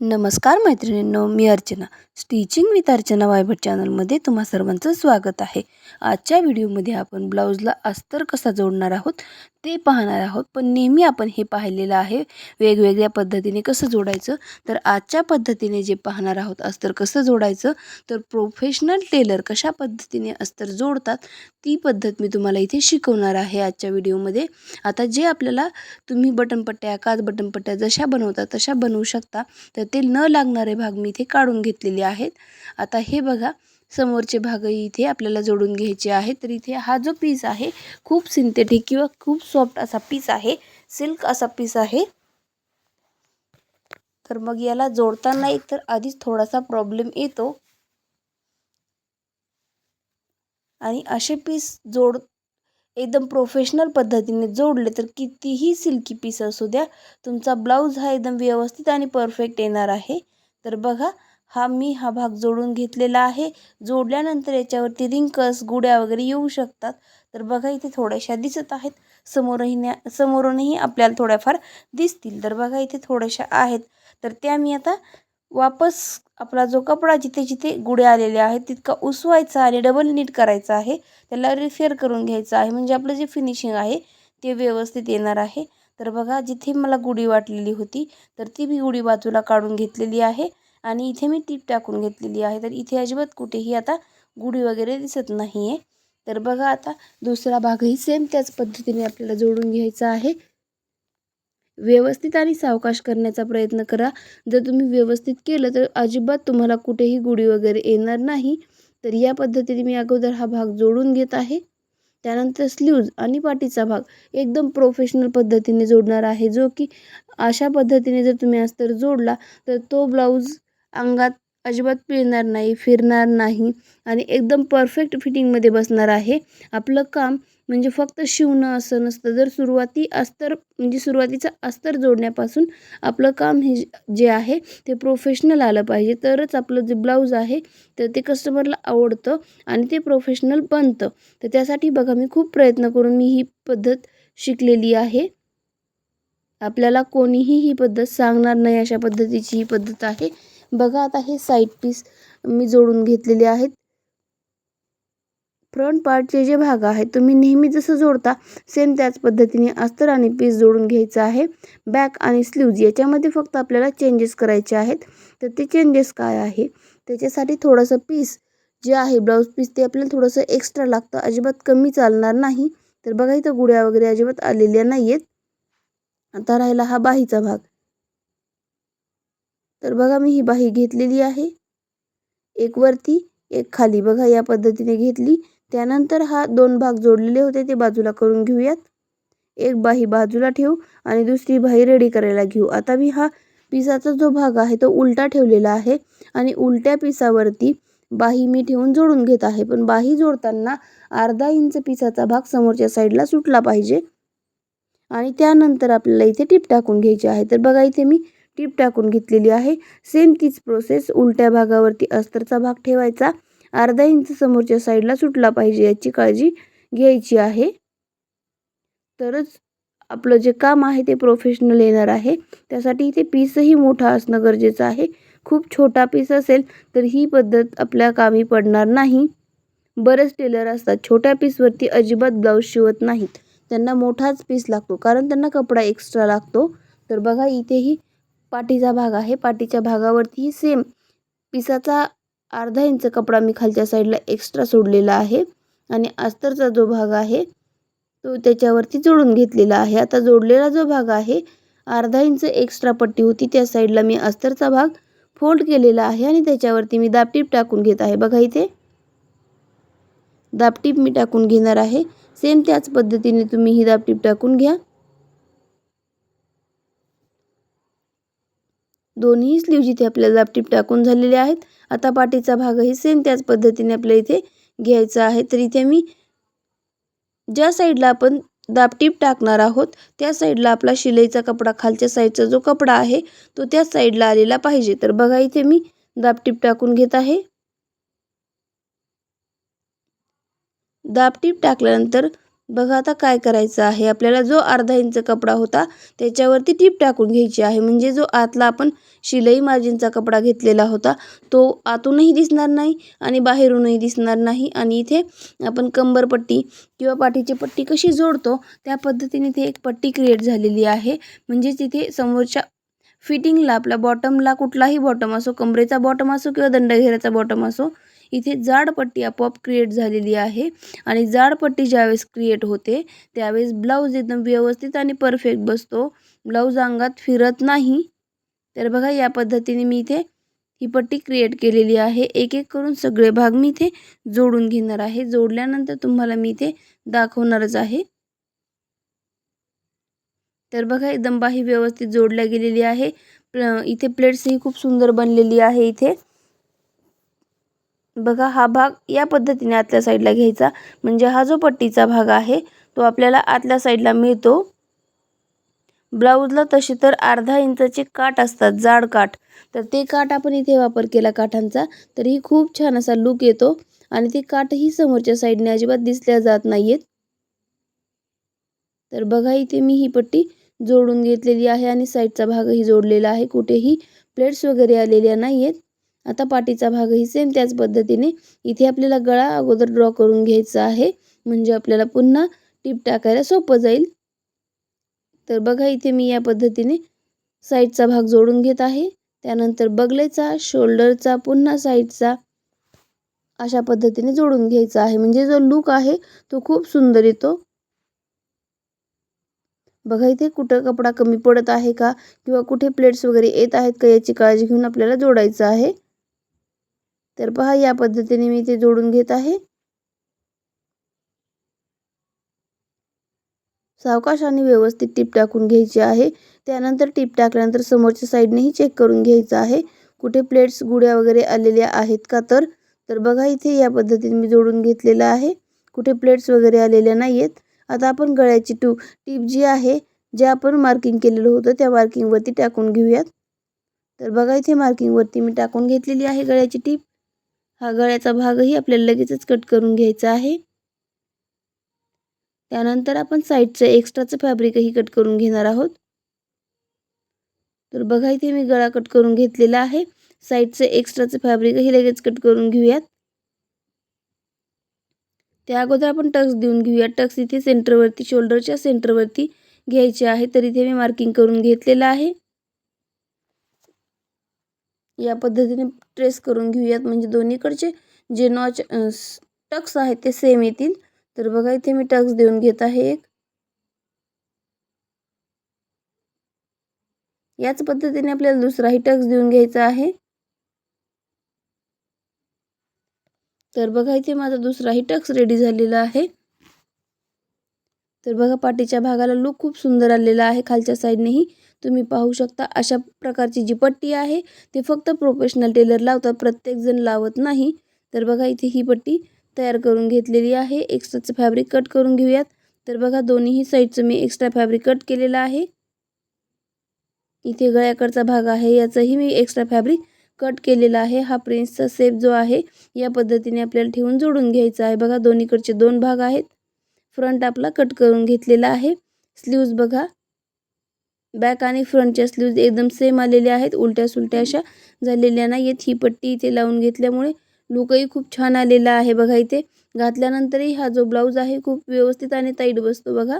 नमस्कार मैत्रिणींनो मी अर्चना. स्टिचिंग विथ अर्चना वायभट चॅनलमध्ये तुम्हा सर्वांचं स्वागत आहे. आजच्या व्हिडिओमध्ये आपण ब्लाऊजला अस्तर कसा जोडणार आहोत ते पाहणार आहोत. पण नेहमी आपण हे पाहिलेलं आहे वेगवेगळ्या पद्धतीने कसं जोडायचं. तर आजच्या पद्धतीने जे पाहणार आहोत अस्तर कसं जोडायचं तर प्रोफेशनल टेलर कशा पद्धतीने अस्तर जोडतात ती पद्धत मी तुम्हाला इथे शिकवणार आहे आजच्या व्हिडिओमध्ये. आता जे आपल्याला तुम्ही बटनपट्ट्या काच बटनपट्ट्या जशा बनवता तशा बनवू शकता. तर ते न लागणारे भाग मी इथे काढून घेतलेले आहेत. आता हे बघा समोरचे भागही इथे आपल्याला जोडून घ्यायचे आहेत. तर इथे हा जो पीस आहे खूप सिंथेटिक किंवा खूप सॉफ्ट असा पीस आहे. सिल्क असा पीस आहे. तर मग याला जोडताना एक तर आधीच थोडासा प्रॉब्लेम येतो. आणि असे पीस जोड एकदम प्रोफेशनल पद्धतीने जोडले तर कितीही सिल्की पीस असू द्या तुमचा ब्लाऊज हा एकदम व्यवस्थित आणि परफेक्ट येणार आहे. तर बघा हा मी हा भाग जोडून घेतलेला आहे. जोडल्यानंतर याच्यावरती रिंकस गुड्या वगैरे येऊ शकतात. तर बघा इथे थोड्याशा दिसत आहेत. समोरही समोरूनही आपल्याला थोड्याफार दिसतील. तर बघा इथे थोड्याशा आहेत. तर त्या मी आता वापस आपला जो कपडा जिथे जिथे गुडे आलेले आहेत तितका उसवायचा आणि डबल नीट करायचा आहे. त्याला रिफेअर करून घ्यायचं आहे. म्हणजे आपलं जे फिनिशिंग आहे ते व्यवस्थित येणार आहे. तर बघा जिथे मला गुढी वाटलेली होती तर ती मी गुढी बाजूला काढून घेतलेली आहे आणि इथे मी टीप टाकून घेतलेली आहे. तर इथे अजिबात कुठेही आता गुढी वगैरे दिसत नाही आहे तर बघा आता दुसरा भागही सेम त्याच पद्धतीने आपल्याला जोडून घ्यायचा आहे. व्यवस्थित आणि सावकाश करण्याचा प्रयत्न करा. जर तुम्ही व्यवस्थित केलं तर अजिबात तुम्हाला कुठेही गुढी वगैरे येणार नाही. तर या पद्धतीने मी अगोदर हा भाग जोडून घेत आहे. त्यानंतर स्लीव्ज आणि पाठीचा भाग एकदम प्रोफेशनल पद्धतीने जोडणार आहे. जो की अशा पद्धतीने जर तुम्ही अस्तर जोडला तर तो ब्लाऊज अंगात अजिबात पिळणार नाही फिरणार नाही आणि एकदम परफेक्ट फिटिंगमध्ये बसणार आहे. आपलं काम म्हणजे फक्त शिवणं असं नसतं. जर सुरुवाती अस्तर म्हणजे सुरुवातीचा अस्तर जोडण्यापासून आपलं काम हे जे आहे ते प्रोफेशनल आलं पाहिजे. तरच आपलं जे ब्लाऊज आहे तर ते कस्टमरला आवडतं आणि ते प्रोफेशनल बनतं. तर त्यासाठी बघा मी खूप प्रयत्न करून मी ही पद्धत शिकलेली आहे. आपल्याला कोणीही ही पद्धत सांगणार नाही अशा पद्धतीची ही पद्धत आहे. बघा आता हे साईड पीस मी जोडून घेतलेले आहेत. फ्रंट पार्टचे जे भाग आहेत तुम्ही नेहमी जसं जोडता सेम त्याच पद्धतीने अस्तर आणि पीस जोडून घ्यायचं आहे. बॅक आणि स्लीव्ज याच्यामध्ये फक्त आपल्याला चेंजेस करायचे आहेत. तर ते चेंजेस काय आहे? त्याच्यासाठी थोडंसं पीस जे आहे ब्लाऊज पीस ते आपल्याला थोडंसं एक्स्ट्रा लागतं. अजिबात कमी चालणार नाही. तर बघा इथं गुड्या वगैरे अजिबात आलेल्या नाही आहेत आता राहिला हा बाहीचा भाग. तर बघा मी ही बाही घेतलेली आहे. एक वरती एक खाली. बघा या पद्धतीने घेतली. त्यानंतर हा दोन भाग जोडलेले होते ते बाजूला करून घेऊयात. एक बाही बाजूला ठेवू आणि दुसरी बाही रेडी करायला घेऊ. आता मी हा पिसाचा जो भाग आहे तो उलटा ठेवलेला आहे आणि उलट्या पिसावरती बाही मी ठेवून जोडून घेत आहे. पण बाही जोडताना अर्धा इंच पिसाचा भाग समोरच्या साईडला सुटला पाहिजे. आणि त्यानंतर आपल्याला इथे टीप टाकून घ्यायची आहे. तर बघा इथे मी टीप टाकून घेतलेली आहे. सेम तीच प्रोसेस उलट्या भागावरती अस्तरचा भाग ठेवायचा अर्धा इंच समोरच्या साईडला सुटला पाहिजे याची काळजी घ्यायची आहे. तरच आपलं जे काम आहे ते प्रोफेशनल येणार आहे. त्यासाठी इथे पीसही मोठा असणं गरजेचं आहे. खूप छोटा पीस असेल तर ही पद्धत आपल्या कामी पडणार नाही. बरेच टेलर असतात छोट्या पीसवरती अजिबात ब्लाऊज शिवत नाहीत. त्यांना मोठाच पीस लागतो कारण त्यांना कपडा एक्स्ट्रा लागतो. तर बघा इथेही पाठीचा भाग आहे. पाठीच्या भागावरतीही सेम पिसाचा अर्धा इंच कपडा मी खालच्या साईडला एक्स्ट्रा सोडलेला आहे. आणि अस्तरचा जो भाग आहे तो त्याच्यावरती जोडून घेतलेला आहे. आता जोडलेला जो भाग आहे अर्धा इंच एक्स्ट्रा पट्टी होती त्या साईडला मी अस्तरचा भाग फोल्ड केलेला आहे आणि त्याच्यावरती मी दापटीप टाकून घेत आहे. बघा इथे. दापटीप मी टाकून घेणार आहे. सेम त्याच पद्धतीने तुम्ही ही दापटीप टाकून घ्या. दोन्ही स्लीव जिथे आपल्याला दापटीप टाकून झालेले आहेत आता पाठीचा भागही सेम त्याच पद्धतीने आपल्या इथे घ्यायचा आहे. तर इथे मी ज्या साईडला आपण दापटीप टाकणार आहोत त्या साईडला आपला शिलाईचा कपडा खालच्या साईडचा जो कपडा आहे तो त्याच साईडला आलेला पाहिजे. तर बघा इथे मी दापटीप टाकून घेत आहे. दापटीप टाकल्यानंतर बघा आता काय करायचं आहे. आपल्याला जो अर्धा इंच कपडा होता त्याच्यावरती टीप टाकून घ्यायची आहे. म्हणजे जो आतला आपण शिलाई मार्जिनचा कपडा घेतलेला होता तो आतूनही दिसणार नाही आणि बाहेरूनही दिसणार नाही. आणि इथे आपण कंबरपट्टी किंवा पाठीची पट्टी कशी जोडतो त्या पद्धतीने इथे एक पट्टी क्रिएट झालेली आहे. म्हणजेच तिथे समोरच्या फिटिंगला आपल्या बॉटमला कुठलाही बॉटम असो कमरेचा बॉटम असो किंवा दंडघेराचा बॉटम असो इथे जाड पट्टी आपोआप क्रिएट झालेली आहे. आणि जाडपट्टी ज्यावेळेस क्रिएट होते त्यावेळेस ब्लाऊज एकदम व्यवस्थित आणि परफेक्ट बसतो. ब्लाऊज अंगात फिरत नाही. तर बघा या पद्धतीने मी इथे ही पट्टी क्रिएट केलेली आहे. एक एक करून सगळे भाग मी इथे जोडून घेणार आहे. जोडल्यानंतर तुम्हाला मी इथे दाखवणारच आहे. तर बघा एकदम बाही व्यवस्थित जोडल्या गेलेली आहे. इथे प्लेट्सही खूप सुंदर बनलेली आहे इथे. बघा हा भाग या पद्धतीने आतल्या साईडला घ्यायचा. म्हणजे हा जो पट्टीचा भाग आहे तो आपल्याला आतल्या साईडला मिळतो. ब्लाऊजला तसे तर अर्धा इंचाचे काठ असतात जाड काठ. तर ते काठ आपण इथे वापर केला काठांचा तरीही खूप छान असा लुक येतो. आणि ते काठही समोरच्या साईडने अजिबात दिसल्या जात नाहीयेत. तर बघा इथे मी ही पट्टी जोडून घेतलेली आहे आणि साईडचा भागही जोडलेला आहे. कुठेही प्लेट्स वगैरे आलेल्या नाही आहेत आता पाठीचा भागही सेम त्याच पद्धतीने इथे आपल्याला गळा अगोदर ड्रॉ करून घ्यायचा आहे. म्हणजे आपल्याला पुन्हा टीप टाकायला सोपं जाईल. तर बघा इथे मी या पद्धतीने साईडचा भाग जोडून घेत आहे. त्यानंतर बगलेचा शोल्डरचा पुन्हा साईडचा अशा पद्धतीने जोडून घ्यायचा आहे. म्हणजे जो लुक आहे तो खूप सुंदर येतो. बघा इथे कुठं कपडा कमी पडत आहे का? किंवा कुठे प्लेट्स वगैरे येत आहेत का? याची काळजी घेऊन आपल्याला जोडायचं आहे. तर पहा या पद्धतीने मी ते जोडून घेत आहे. सावकाश आणि व्यवस्थित टीप टाकून घ्यायची आहे. त्यानंतर टीप टाकल्यानंतर समोरच्या साईडनेही चेक करून घ्यायचं आहे. कुठे प्लेट्स गुड्या वगैरे आलेल्या आहेत का तर? तर बघा इथे या पद्धतीने मी जोडून घेतलेलं आहे. कुठे प्लेट्स वगैरे आलेल्या नाही आहेत आता आपण गळ्याची टू टीप जी आहे जे आपण मार्किंग केलेलं होतं त्या मार्किंगवरती टाकून घेऊयात. तर बघा इथे मार्किंगवरती मी टाकून घेतलेली आहे गळ्याची टीप. हा गळ्याचा भागही आपल्याला लगेचच कट करून घ्यायचा आहे. त्यानंतर आपण साईडचं एक्स्ट्राचं फॅब्रिकही कट करून घेणार आहोत. तर बघा इथे मी गळा कट करून घेतलेला आहे. साईडचं एक्स्ट्राचं फॅब्रिकही लगेच कट करून घेऊयात. त्या अगोदर आपण टक्स देऊन घेऊया. टक्स इथे सेंटरवरती शोल्डरच्या सेंटरवरती घ्यायचे आहे. तर इथे मी मार्किंग करून घेतलेलं आहे. या पद्धतीने ट्रेस करून घेऊयात. म्हणजे दोन्हीकडचे जे नॉच टक्स आहेत ते सेम येतील. तर बघा इथे मी टक्स देऊन घेत आहे एक. याच पद्धतीने आपल्याला दुसराही टक्स देऊन घ्यायचा आहे. तर बघा इथे माझा दुसराही टक्स रेडी झालेला आहे. तर बघा पाठीच्या भागाला लुक खूप सुंदर आलेला आहे. खालच्या साईडनेही तुम्ही पाहू शकता अशा प्रकारची जी पट्टी आहे ती फक्त प्रोफेशनल टेलर लावतात प्रत्येकजण लावत नाही. तर बघा इथे ही पट्टी तयार करून घेतलेली आहे. एक्स्ट्राचं फॅब्रिक कट करून घेऊयात. तर बघा दोन्हीही साईडचं मी एक्स्ट्रा फॅब्रिक कट केलेलं आहे. इथे गळ्याकडचा भाग आहे याचंही मी एक्स्ट्रा फॅब्रिक कट केलेला आहे. हा प्रिन्सचा सेप जो आहे या पद्धतीने आपल्याला ठेवून जोडून घ्यायचा आहे. बघा दोन्हीकडचे दोन भाग आहेत. फ्रंट आपला कट करून घेतलेला आहे. स्लीव्ज बघा. बॅक आणि फ्रंटच्या स्लीव्ज एकदम सेम आलेल्या आहेत. उलट्या सुलट्या अशा झालेल्या नाहीत ही पट्टी इथे लावून घेतल्यामुळे लुकही खूप छान आलेला आहे बघा इथे. घातल्यानंतरही हा जो ब्लाऊज आहे खूप व्यवस्थित आणि ताईट बसतो बघा.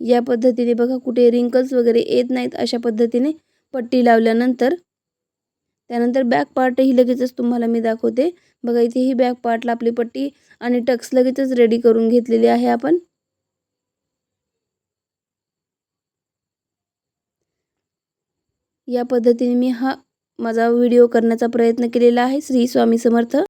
या पद्धतीने बघा कुठे रिंकल्स वगैरे येत नाहीत अशा पद्धतीने पट्टी लावल्यानंतर. त्यानंतर बॅक पार्टही लगेचच तुम्हाला मी दाखवते. बघा इथे ही बॅक पार्टला आपली पट्टी आणि टक्स लगेचच रेडी करून घेतलेली आहे आपण. या पद्धतीने मी हा माझा व्हिडिओ करण्याचा प्रयत्न केलेला आहे श्री स्वामी समर्थ.